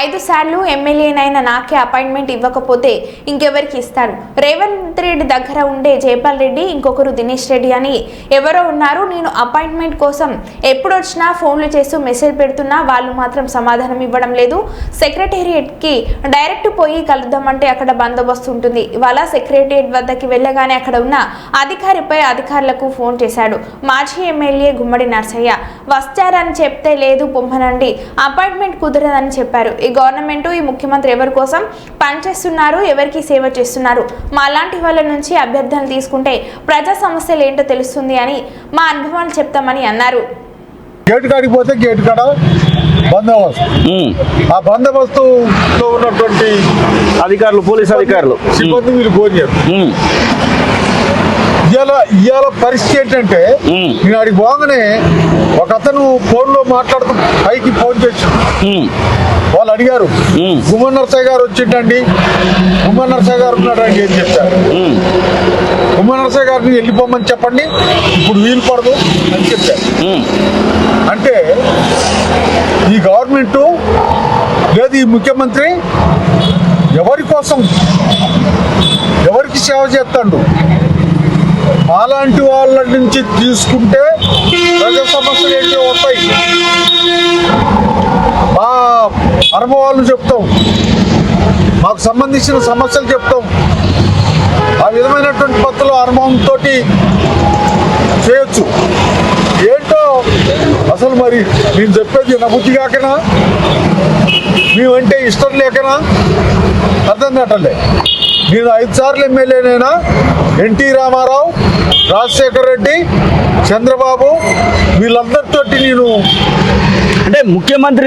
ఐదు సార్లు ఎమ్మెల్యేనైన నాకే అపాయింట్మెంట్ ఇవ్వకపోతే ఇంకెవరికి ఇస్తారు? రేవంత్ రెడ్డి దగ్గర ఉండే జైపాల్ రెడ్డి ఇంకొకరు దినేష్ రెడ్డి అని ఎవరో ఉన్నారు. నేను అపాయింట్మెంట్ కోసం ఎప్పుడు వచ్చినా ఫోన్లు చేస్తూ మెసేజ్ పెడుతున్నా వాళ్ళు మాత్రం సమాధానం ఇవ్వడం లేదు. సెక్రటేరియట్కి డైరెక్ట్ పోయి కలుద్దామంటే అక్కడ బందోబస్తు ఉంటుంది. ఇవాళ సెక్రటేరియట్ వద్దకి వెళ్ళగానే అక్కడ ఉన్న అధికారిపై అధికారులకు ఫోన్ చేశాడు. మాజీ ఎమ్మెల్యే గుమ్మడి నర్సయ్య వస్తారని చెప్తే లేదు పొమ్మనండి అపాయింట్మెంట్ కుదరదని చెప్పారు. ఈ గవర్నమెంట్ ఈ ముఖ్యమంత్రి ఎవరి కోసం పనిచేస్తున్నారు ఎవరికి సేవ చేస్తున్నారు? మా లాంటి వాళ్ళ నుంచి అభ్యర్థనలు తీసుకుంటే ప్రజా సమస్యలు ఏంటో తెలుస్తుంది అని మా అనుభవాలు చెప్తామని అన్నారు. గేటు కాడికి పోతే గేటు కాడ బందోబస్తు. ఆ బందోబస్తులో ఉన్నటువంటి అధికారులు పోలీస్ అధికారులు సిబ్బంది మీరు పోయారు ఉమ్. ఇవాళ ఇవాళ పరిస్థితి ఏంటంటే. నేను అడిగి పోగానే ఒక అతను ఫోన్లో మాట్లాడుతూ పైకి ఫోన్ చేసి. వాళ్ళు అడిగారు. గుమ్మన్ నర్సయ్య గారు వచ్చిండండి గుమ్మన్ నర్సయ్య గారు ఉన్నాడండి అని చెప్పారు. గుమ్మన్ నర్సయ్య గారిని వెళ్ళిపోమని చెప్పండి ఇప్పుడు వీలు పడదు అని చెప్పారు. అంటే ఈ గవర్నమెంట్ లేదు ఈ ముఖ్యమంత్రి ఎవరి కోసం ఎవరికి సేవ చేస్తాడు అలాంటి వాళ్ళ నుంచి తీసుకుంటే ప్రజా సమస్యలు ఏంటో వస్తాయి. మా అనుభవాలు చెప్తాం. మాకు సంబంధించిన సమస్యలు చెప్తాం. ఆ విధమైనటువంటి పత్రుల అనుభవంతో చేయొచ్చు. ఏంటో అసలు మరి నేను చెప్పేది నబుద్ధి కాకనా? మేమంటే ఇష్టం లేకనా? అర్థం కావట్లే. నేను ఐదు సార్లు ఎమ్మెల్యేనైనా ఎన్టీ రామారావు రాజశేఖర్ రెడ్డి చంద్రబాబు వీళ్ళందరితోటి నేను అంటే ముఖ్యమంత్రి